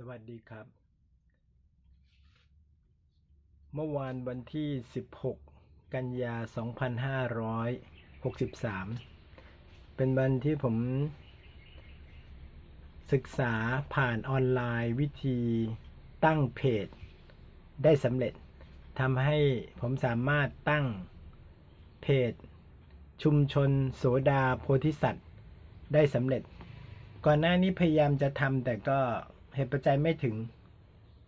สวัสดีครับ เมื่อวานวันที่ 16 กันยา 2563 เป็นวันที่ผมศึกษาผ่านออนไลน์วิธีตั้งเพจ ได้สำเร็จทำให้ผมสามารถตั้งเพจ ชุมชนโสดาโพธิสัตว์ ได้สำเร็จ ก่อนหน้านี้พยายามจะทำแต่ก็ เหตุปัจจัยไม่ถึง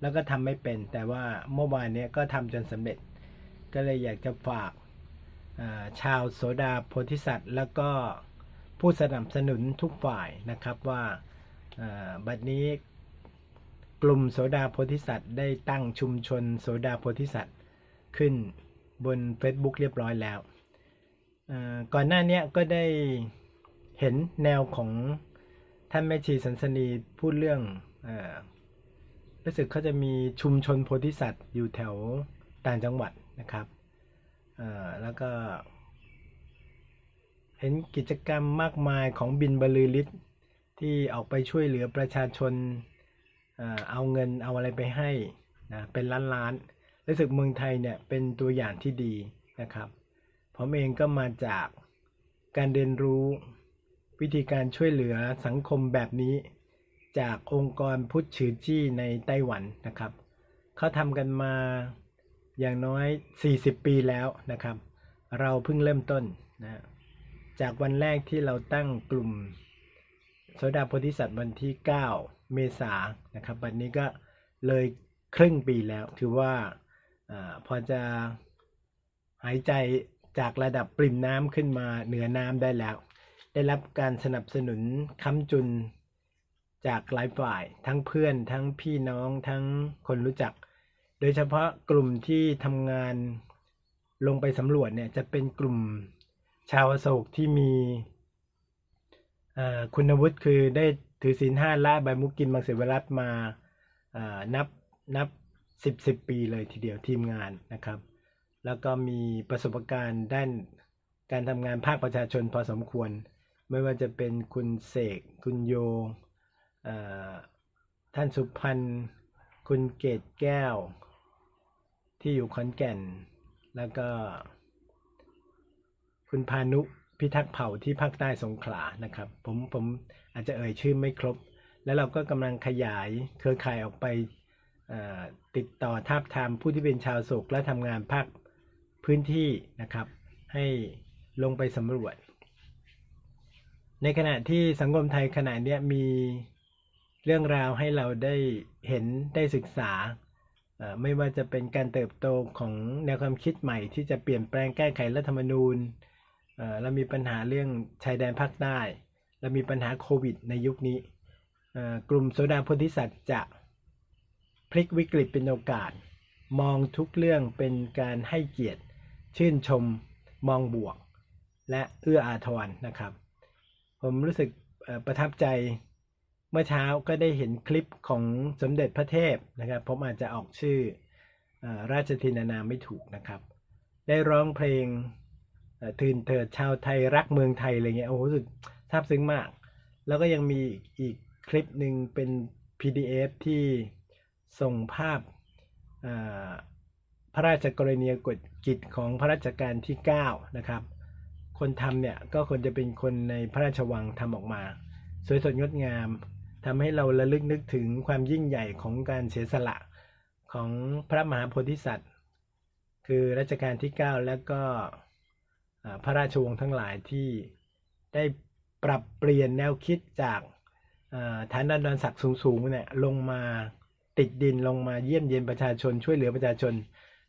แล้วก็ทำไม่เป็น แต่ว่าเมื่อวานนี้ก็ทำจนสำเร็จ ก็เลยอยากจะฝากาชาวโสดาโพธิสัตว์ แล้วก็ผู้สนับสนุนทุกฝ่ายนะครับว่าาบัดนี้กลุ่มโสดาโพธิสัตว์ได้ตั้งชุมชนโสดาโพธิสัตว์ขึ้นบน Facebook เรียบร้อยแล้วก่อนหน้านี้ก็ได้เห็นแนวของท่านแม่ชีสันสนีพูดเรื่อง รู้สึกเขาจะมีชุมชนโพธิสัตว์อยู่แถวต่างจังหวัดนะครับแล้วก็ เห็นกิจกรรมมากมายของบินบรรลือฤทธิ์ที่ออกไปช่วยเหลือประชาชนเอาเงินเอาอะไรไปให้นะเป็นล้านล้านรู้สึกเมืองไทยเนี่ยเป็นตัวอย่างที่ดีนะครับผมเองก็มาจากการเรียนรู้วิธีการช่วยเหลือสังคมแบบนี้ จากองค์กรพุทธฉือจี้ในไต้หวันนะครับเขาทำกันมาอย่างน้อย 40 ปีแล้วนะครับ เราเพิ่งเริ่มต้นนะจากวันแรกที่เราตั้งกลุ่มโสดาโพธิสัตว์วันที่ 9 เมษายนนะครับวันนี้ก็เลยครึ่งปีแล้ว ถือว่าอพอจะหายใจจากระดับปริ่มน้ำขึ้นมาเหนือน้ำได้แล้ว ได้รับการสนับสนุนค้ำจุน จากหลายฝ่าย ทั้งเพื่อน ทั้งพี่น้องทั้งคนรู้จัก โดยเฉพาะกลุ่มที่ทำงานลงไปสำรวจเนี่ยจะเป็นกลุ่มชาวโศกที่มีคุณวุฒิคือได้ถือศีลห้าละใบมุกกินมังสวิรัตมานับนับสิบสิบปีเลยทีเดียวทีมงานนะครับ แล้วก็มีประสบการณ์ด้านการทำงานภาคประชาชนพอสมควร ไม่ว่าจะเป็นคุณเสกคุณโย ท่านสุพันธ์คุณเกตแก้ว ที่อยู่ขอนแก่น แล้วก็ คุณพานุพิทักษ์เผ่าที่ภาคใต้สงขลานะครับ ผมผมอาจจะเอ่ยชื่อไม่ครบ แล้วเราก็กำลังขยายเครือข่ายออกไปติดต่อทาบทามผู้ที่เป็นชาวโศกและทำงานภาคพื้นที่นะครับ ให้ลงไปสำรวจ ในขณะที่สังคมไทยขณะเนี้ยมี เรื่องราวให้เราได้เห็นได้ศึกษา ไม่ว่าจะเป็นการเติบโตของแนวความคิดใหม่ที่จะเปลี่ยนแปลงแก้ไขรัฐธรรมนูญ เรามีปัญหาเรื่องชายแดนภาคใต้ เรามีปัญหาโควิดในยุคนี้ กลุ่มโซดาโพธิสัตว์จะพลิกวิกฤตเป็นโอกาส มองทุกเรื่องเป็นการให้เกียรติ ชื่นชม มองบวก และเอื้ออาทรนะครับ ผมรู้สึกประทับใจ เมื่อเช้าก็ได้เห็นคลิปของสมเด็จพระเทพนะครับ ผมอาจจะออกชื่ออราชทินานามไม่ถูกนะครับ ได้ร้องเพลงเอ่อทืนเถิดชาวไทยรักเมืองไทยอะไรเงี้ยโอ้โหรู้สึกซาบซึ้งมาก แล้วก็ยังมีอีกคลิปหนึ่งเป็น PDF ที่ส่งภาพพระราชกรณียกิจของพระราชการที่ 9 นะครับ คนทำเนี่ยก็ควรจะเป็นคนในพระราชวังทำออกมา สวยสดงดงาม ทำให้เราระลึกนึกถึงความยิ่งใหญ่ของการเสียสละของพระมหาโพธิสัตว์ คือรัชกาลที่ 9 แล้วก็พระราชวงศ์ทั้งหลายที่ได้ปรับเปลี่ยนแนวคิดจากอ่าฐานดอนศักดิ์สูงๆเนี่ยลงมาติดดินลงมาเยี่ยมเยียนประชาชนช่วยเหลือประชาชน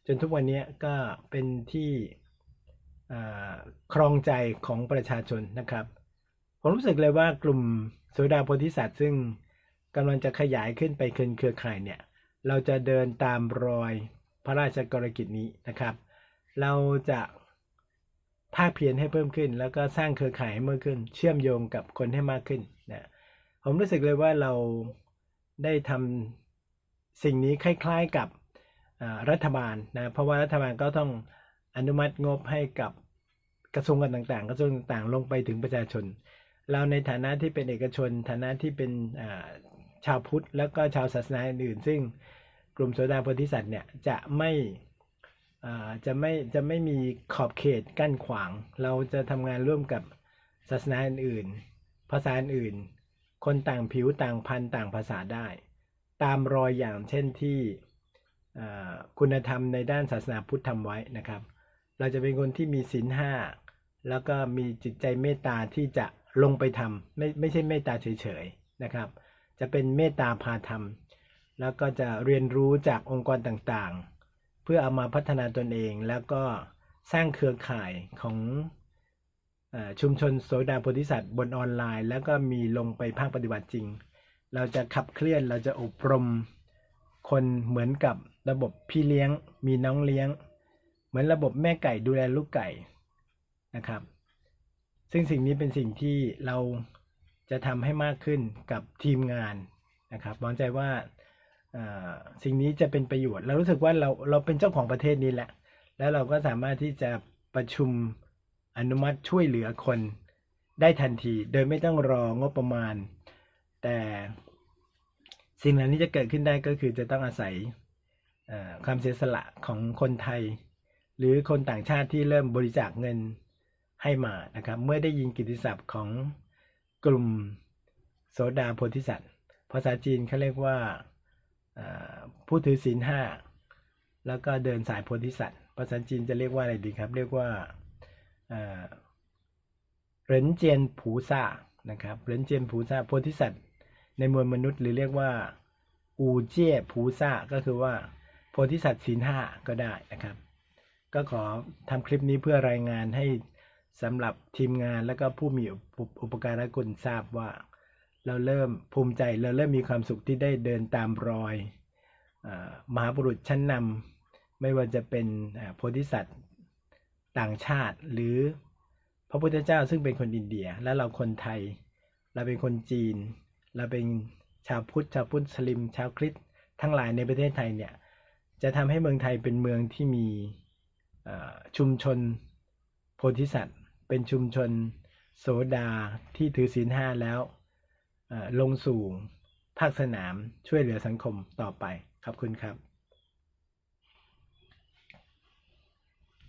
จนทุกวันนี้ก็เป็นที่ครองใจของประชาชนนะครับ ผมรู้สึกเลยว่ากลุ่ม โสดาโพธิสัตว์ซึ่งกำลังจะขยายขึ้นไปคืนเครือข่ายเนี่ยเราจะเดินตามรอยพระราชกรกิจนี้นะครับ เราจะภาคเพียรให้เพิ่มขึ้น แล้วก็สร้างเครือข่ายให้มากขึ้น เชื่อมโยงกับคนให้มากขึ้นนะผมรู้สึกเลยว่าเราได้ทำสิ่งนี้คล้ายๆกับรัฐบาลนะเพราะว่ารัฐบาลก็ต้องอนุมัติงบให้กับกระทรวงการต่างๆ กระทรวงต่างๆ ลงไปถึงประชาชน เราในฐานะที่เป็นเอกชน ฐานะที่เป็นชาวพุทธ แล้วก็ชาวศาสนาอื่น ซึ่งกลุ่มโสดาโพธิสัตว์เนี่ยจะไม่จะไม่จะไม่มีขอบเขตกั้นขวาง เราจะทำงานร่วมกับศาสนาอื่นๆภาษาอื่นๆคนต่างผิวต่างพันธุ์ต่างภาษาได้ ตามรอยอย่างเช่นที่คุณธรรมในด้านศาสนาพุทธทำไว้นะครับ เราจะเป็นคนที่มีศีลห้าแล้วก็มีจิตใจเมตตาที่จะ ลงไปทำไม่ไม่ใช่เมตตาเฉยๆนะครับ จะเป็นเมตตาพาธรรมแล้วก็จะเรียนรู้จากองค์กรต่างๆ เพื่อเอามาพัฒนาตนเองแล้วก็สร้างเครือข่ายของอชุมชนโสดาโพธิสัตว์บนออนไลน์ แล้วก็มีลงไปภาคปฏิบัติจริง เราจะขับเคลื่อนเราจะอบรมคนเหมือนกับระบบพี่เลี้ยง มีน้องเลี้ยง เหมือนระบบแม่ไก่ดูแลลูกไก่นะครับ ซึ่งสิ่งนี้เป็นสิ่งที่เราจะทำให้มากขึ้นกับทีมงานนะครับหวังใจว่าสิ่งนี้จะเป็นประโยชน์ เรารู้สึกว่าเราเราเป็นเจ้าของประเทศนี้แหละ แล้วเราก็สามารถที่จะประชุมอนุมัติช่วยเหลือคนได้ทันที โดยไม่ต้องรองบประมาณ แต่สิ่งเหล่านี้จะเกิดขึ้นได้ก็คือจะต้องอาศัยความเสียสละของคนไทย หรือคนต่างชาติที่เริ่มบริจาคเงิน ให้มานะครับ เมื่อได้ยินกิตติศัพท์ของกลุ่มโสดาโพธิสัตว์ภาษาจีนเขาเรียกว่าผู้ถือศีลห้าแล้วก็เดินสายโพธิสัตว์ภาษาจีนจะเรียกว่าอะไรดีครับ เรียกว่าเหรินเจียนผูซ่านะครับเหรินเจียนผูซ่าโพธิสัตว์ในมวลมนุษย์หรือเรียกว่าอูเจี้ยผูซ่าก็คือว่าโพธิสัตว์ศีลห้าก็ได้นะครับ ก็ขอทำคลิปนี้เพื่อรายงานให้ สำหรับทีมงานและก็ผู้มีอุปการะคุณทราบว่า เราเริ่มภูมิใจเราเริ่มมีความสุขที่ได้เดินตามรอยอมหาบุรุษชั้นนำไม่ว่าจะเป็นโพธิสัตว์ต่างชาติหรือพระพุทธเจ้าซึ่งเป็นคนอินเดีย และเราคนไทย เราเป็นคนจีน เราเป็นชาวพุทธชาวพุทธสลิม ชาวคริสต์ทั้งหลายในประเทศไทยเนี่ยจะทำให้เมืองไทยเป็นเมืองที่มีชุมชนโพธิสัตว์ เป็นชุมชนโสดาที่ถือศีลห้าแล้วลงสู่ภาคสนามช่วยเหลือสังคมต่อไปขอบคุณครับ